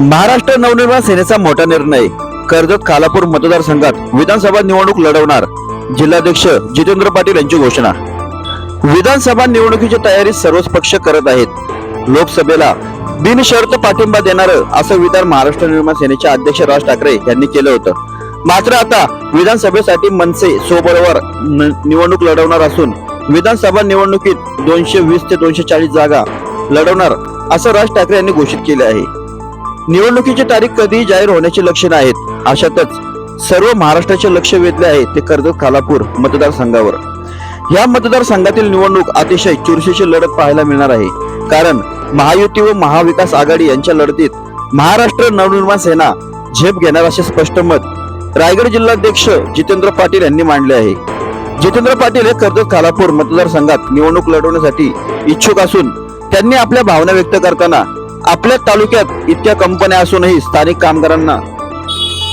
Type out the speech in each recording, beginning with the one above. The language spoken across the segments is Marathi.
महाराष्ट्र नवनिर्माण सेनेचा मोठा निर्णय. कर्जत खालापूर मतदारसंघात विधानसभा निवडणूक लढवणार. जिल्हाध्यक्ष जितेंद्र पाटील यांची घोषणा. विधानसभा निवडणुकीची तयारी सर्वच पक्ष करत आहेत. लोकसभेला बिनशर्त पाठिंबा देणार असं विधान महाराष्ट्र निर्माण सेनेचे अध्यक्ष राज ठाकरे यांनी केलं होतं. मात्र आता विधानसभेसाठी मनसे सोबरोबर न- निवडणूक लढवणार असून विधानसभा निवडणुकीत दोनशे वीस ते दोनशे चाळीस जागा लढवणार असं राज ठाकरे यांनी घोषित केले आहे. निवडणुकीची तारीख कधी जाहीर होण्याची लक्षणे आहेत अशातच सर्व महाराष्ट्राचे लक्ष वेधले आहे ते कर्जत खालापूर मतदारसंघावर. या मतदारसंघातील निवडणूक अतिशय चुरशीची लढत पाहायला मिळणार आहे. कारण महायुती व महाविकास आघाडी यांच्या लढतीत महाराष्ट्र नवनिर्माण सेना झेप घेणार असे स्पष्ट मत रायगड जिल्हाध्यक्ष जितेंद्र पाटील यांनी मांडले आहे. जितेंद्र पाटील हे कर्जत खालापूर मतदारसंघात निवडणूक लढवण्यासाठी इच्छुक असून त्यांनी आपल्या भावना व्यक्त करताना आपल्या तालुक्यात इतक्या कंपन्या असूनही स्थानिक कामगारांना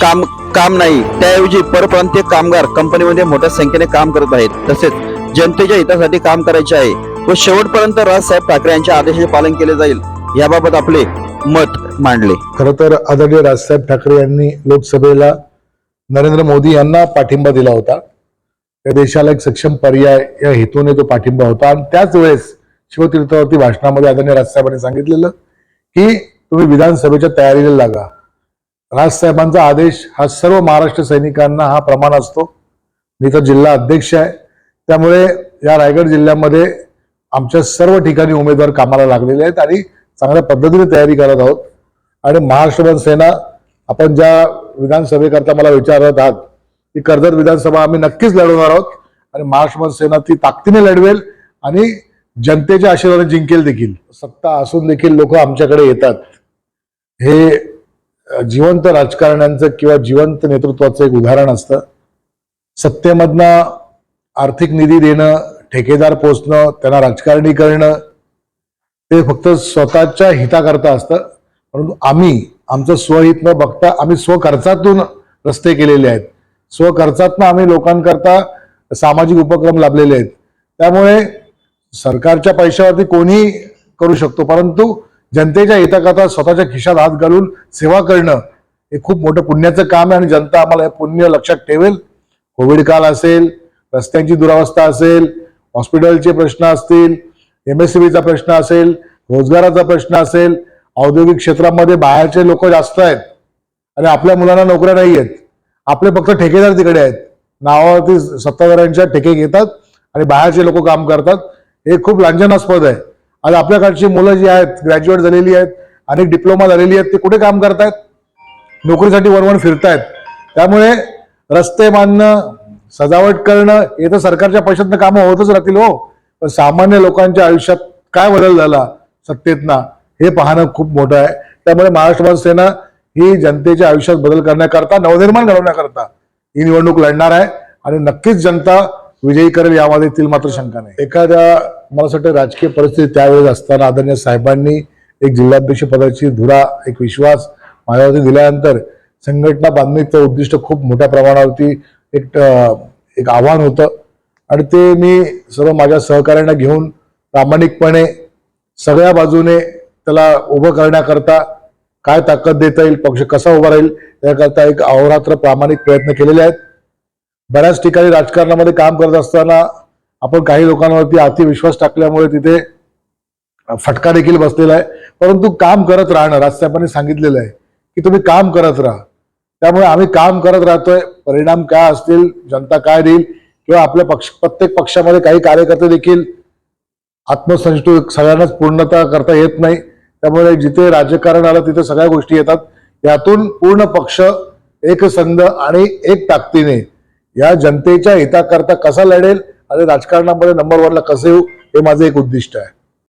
काम काम नाही. त्याऐवजी परप्रांतीय कामगार कंपनीमध्ये मोठ्या संख्येने काम करत आहेत. तसेच जनतेच्या हितासाठी काम करायचे आहे व शेवटपर्यंत राजसाहेब ठाकरे यांच्या आदेशाचे पालन केले जाईल याबाबत आपले मत मांडले. खर तर आदरणीय राजसाहेब ठाकरे यांनी लोकसभेला नरेंद्र मोदी यांना पाठिंबा दिला होता. या देशाला एक सक्षम पर्याय या हेतूने तो पाठिंबा होता. आणि त्याच वेळेस शिवतीर्थावरती भाषणामध्ये आदरणीय राजसाहेबांनी सांगितलेलं की तुम्ही विधानसभेच्या तयारीला लागा. राजसाहेबांचा आदेश हा सर्व महाराष्ट्र सैनिकांना हा प्रमाण असतो. मी तर जिल्हा अध्यक्ष आहे. त्यामुळे या रायगड जिल्ह्यामध्ये आमच्या सर्व ठिकाणी उमेदवार कामाला लागलेले आहेत आणि चांगल्या पद्धतीने तयारी करत आहोत. आणि महाराष्ट्र सेना आपण ज्या विधानसभेकरता मला विचारत आहात ती कर्जत विधानसभा आम्ही नक्कीच लढवणार आहोत. आणि महाराष्ट्र सेना ती ताकदीने लढवेल आणि जनतेच्या आशीर्वादाने जिंकेल देखील. सत्ता असून देखील लोक आमच्याकडे येतात. हे जिवंत राजकारण्यांचं किंवा जिवंत नेतृत्वाचं एक उदाहरण असतं. सत्तेमधनं आर्थिक निधी देणं ठेकेदार पोचणं त्यांना राजकारणी करणं ते फक्त स्वतःच्या हिताकरता असतं. परंतु आम्ही आमचं स्वहित न बघता आम्ही स्वखर्चातून रस्ते केलेले आहेत. स्वखर्चातनं आम्ही लोकांकरता सामाजिक उपक्रम लाभलेले आहेत. त्यामुळे सरकारच्या पैशावरती कोणी करू शकतो परंतु जनतेच्या हिताकरता स्वतःच्या खिशात हात घालून सेवा करणं हे खूप मोठं पुण्याचं काम आहे आणि जनता आम्हाला हे पुण्य लक्षात ठेवेल. कोविड काल असेल रस्त्यांची दुरावस्था असेल हॉस्पिटलचे प्रश्न असतील एम एस चा प्रश्न असेल रोजगाराचा प्रश्न असेल औद्योगिक क्षेत्रामध्ये बाहेरचे लोक जास्त आहेत आणि आपल्या मुलांना नोकऱ्या नाही आहेत. आपले फक्त ठेकेदार तिकडे आहेत. नावावरती सत्ताधाऱ्यांच्या ठेके घेतात आणि बाहेरचे लोक काम करतात. हे खूप लांछनास्पद आहे. आज आपल्याकडची मुलं जी आहेत ग्रॅज्युएट झालेली आहेत अनेक डिप्लोमा झालेली आहेत ते कुठे काम करतायत? नोकरीसाठी वरवण फिरतायत. त्यामुळे रस्ते बांधणं सजावट करणं हे तर सरकारच्या पैशातनं कामं होतच राहतील हो. पण सामान्य लोकांच्या आयुष्यात काय बदल झाला? सत्तेतना हे पाहणं खूप मोठं आहे. त्यामुळे महाराष्ट्र सेना ही जनतेच्या आयुष्यात बदल करण्याकरता नवनिर्माण घडवण्याकरता ही निवडणूक लढणार आहे. आणि नक्कीच जनता विजयी करेल यामध्ये तील मात्र शंका नाही. एखाद्या मला असं वाटतं राजकीय परिस्थिती त्यावेळेस असताना आदरणीय साहेबांनी एक जिल्हाध्यक्ष पदाची धुरा एक विश्वास माझ्यावरती दिल्यानंतर संघटना बांधणीचं उद्दिष्ट खूप मोठ्या प्रमाणावरती एक एक आव्हान होतं. आणि ते मी सर्व माझ्या सहकार्यांना घेऊन प्रामाणिकपणे सगळ्या बाजूने त्याला उभं करण्याकरता काय ताकद देता येईल पक्ष कसा उभा राहील याकरता एक अहोरात्र प्रामाणिक प्रयत्न केलेले आहेत. बऱ्याच ठिकाणी राजकारणामध्ये काम करत असताना आपण काही लोकांवरती अतिविश्वास टाकल्यामुळे तिथे फटका देखील बसलेला आहे. परंतु काम करत राहणं राजसाहेबांनी सांगितलेलं आहे की तुम्ही काम करत राहा. त्यामुळे आम्ही काम करत राहतोय. परिणाम काय असतील जनता काय देईल किंवा आपल्या पक्ष प्रत्येक पक्षामध्ये काही कार्यकर्ते देखील आत्मसंतुष्ट सगळ्यांनाच पूर्णता करता येत नाही. त्यामुळे जिथे राजकारण आलं तिथे सगळ्या गोष्टी येतात. यातून पूर्ण पक्ष एकसंध आणि एक ताकदीने या जनतेच्या हिताकरता कसा लढेल? आणि राजकारणामध्ये नंबर वनला कसं येऊ? हे माझं एक उद्दिष्ट आहे.